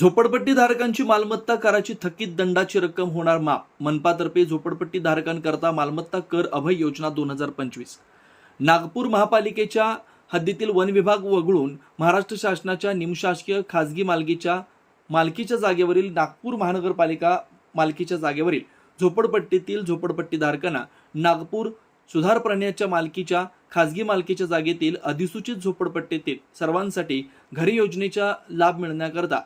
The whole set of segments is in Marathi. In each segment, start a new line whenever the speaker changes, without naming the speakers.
झोपडपट्टीधारकांची मालमत्ता कराची थकीत दंडाची रक्कम होणार माफ. मनपातर्फे झोपडपट्टीधारकांकरता मालमत्ता कर अभय योजना दोन हजार पंचवीस. नागपूर महापालिकेच्या हद्दीतील वन विभाग वगळून महाराष्ट्र शासनाच्या निमशासकीय खाजगी मालकीच्या मालकीच्या जागेवरील नागपूर महानगरपालिका मालकीच्या जागेवरील झोपडपट्टीतील झोपडपट्टीधारकांना नागपूर सुधार प्राण्याच्या मालकीच्या खाजगी मालकीच्या जागेतील अधिसूचित झोपडपट्टीतील सर्वांसाठी घरी योजनेचा लाभ मिळण्याकरता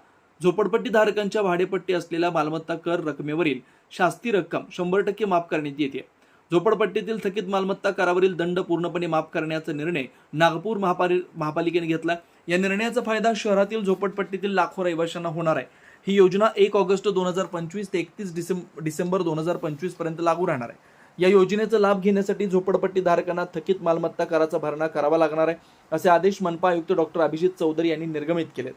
झोपडपट्टी धारकांच्या भाडेपट्टी असलेल्या मालमत्ता कर रकमेवरील शास्ती रक्कम शंभर टक्के माफ करण्यात येते. झोपडपट्टीतील थकीत मालमत्ता करावरील दंड पूर्णपणे माफ करण्याचा निर्णय नागपूर महापालि महापालिकेने घेतला. या निर्णयाचा फायदा शहरातील झोपडपट्टीतील लाखो रहिवाशांना होणार आहे. ही योजना एक ऑगस्ट दोन हजार पंचवीस ते एकतीस डिसेंब डिसेंबर दोन हजार पंचवीसपर्यंत लागू राहणार आहे. या योजनेचा लाभ घेण्यासाठी झोपडपट्टी धारकांना थकीत मालमत्ता कराचा भरणा करावा लागणार आहे असे आदेश मनपा आयुक्त डॉक्टर अभिजित चौधरी यांनी निर्गमित केलेत.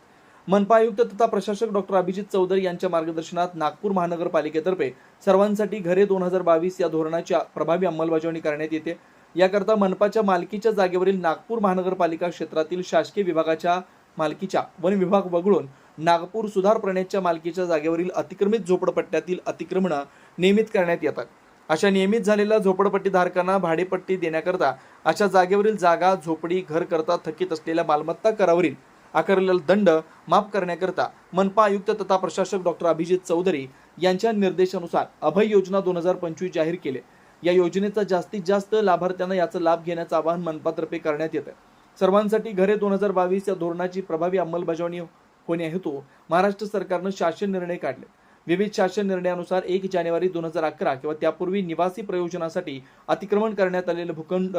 मनपा आयुक्त तथा प्रशासक डॉक्टर अभिजित चौधरी यांच्या मार्गदर्शनात नागपूर महानगरपालिकेतर्फे सर्वांसाठी घरे दोन हजार बावीस या धोरणाची प्रभावी अंमलबजावणी करण्यात येते. याकरता मनपाच्या मालकीच्या जागेवरील नागपूर महानगरपालिका क्षेत्रातील शासकीय विभागाच्या मालकीच्या वन विभाग वगळून नागपूर सुधार प्रणेच्या मालकीच्या जागेवरील अतिक्रमित झोपडपट्ट्यातील अतिक्रमणं नियमित करण्यात येतात. अशा नियमित झालेल्या झोपडपट्टीधारकांना भाडेपट्टी देण्याकरता अशा जागेवरील जागा झोपडी घर करता थकीत असलेल्या मालमत्ता करावरील आकारलेला दंड माफ करण्याकरता मनपा आयुक्त तथा प्रशासक डॉक्टर अभिजित चौधरी यांच्या निर्देशानुसार अभय योजना दोन हजार पंचवीस जाहीर केले. या योजनेचा जास्तीत जास्त लाभार्थ्यांना याचा लाभ घेण्याचं आवाहन मनपातर्फे करण्यात येत आहे सर्वांसाठी घरे दोन हजार बावीस या धोरणाची प्रभावी अंमलबजावणी होण्याहेतू महाराष्ट्र सरकारनं शासन निर्णय काढले. विविध शासन निर्णयानुसार एक जानेवारी दोन हजार अकरा किंवा त्यापूर्वी निवासी प्रयोजनासाठी अतिक्रमण करण्यात आलेले भूखंड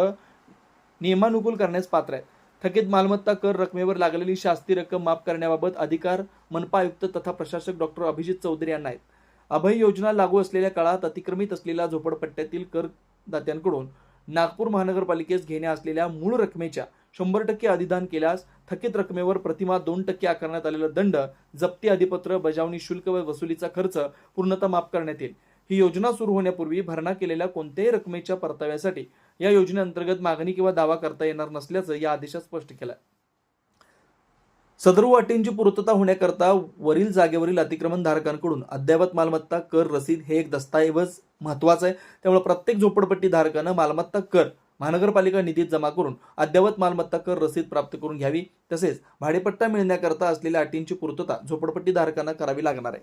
नियमानुकूल करण्यास पात्र आहेत थकीत मालमत्ता कर रकमेवर लागलेली शास्ती रक्कम माफ करण्याबाबत अधिकार मनपा आयुक्त तथा प्रशासक डॉक्टर अभिजित चौधरी यांना आहेत. अभय योजना लागू असलेल्या काळात अतिक्रमित असलेल्या झोपडपट्ट्यातील करदात्यांकडून नागपूर महानगरपालिकेस घेण्या असलेल्या मूळ रकमेच्या शंभर टक्के अधिदान केल्यास थकीत रकमेवर प्रतिमा दोन टक्के आकारण्यात आलेला दंड जप्ती अधिपत्र बजावणी शुल्क व वसुलीचा खर्च पूर्णतः माफ करण्यात येईल. ही योजना सुरू होण्यापूर्वी भरणा केलेल्या कोणत्याही रकमेच्या परताव्यासाठी या योजनेअंतर्गत मागणी किंवा दावा करता येणार नसल्याचं या आदेशात स्पष्ट केलं आहे. सदरू अटींची पूर्तता होण्याकरता वरील जागेवरील अतिक्रमण धारकांकडून अद्ययावत मालमत्ता कर रसीद हे एक दस्तऐवज महत्वाचं आहे. त्यामुळे प्रत्येक झोपडपट्टी धारकानं मालमत्ता कर महानगरपालिका निधीत जमा करून अद्ययावत मालमत्ता कर रसीद प्राप्त करून घ्यावी. तसेच भाडेपट्टा मिळण्याकरता असलेल्या अटींची पूर्तता झोपडपट्टी धारकांना करावी लागणार आहे.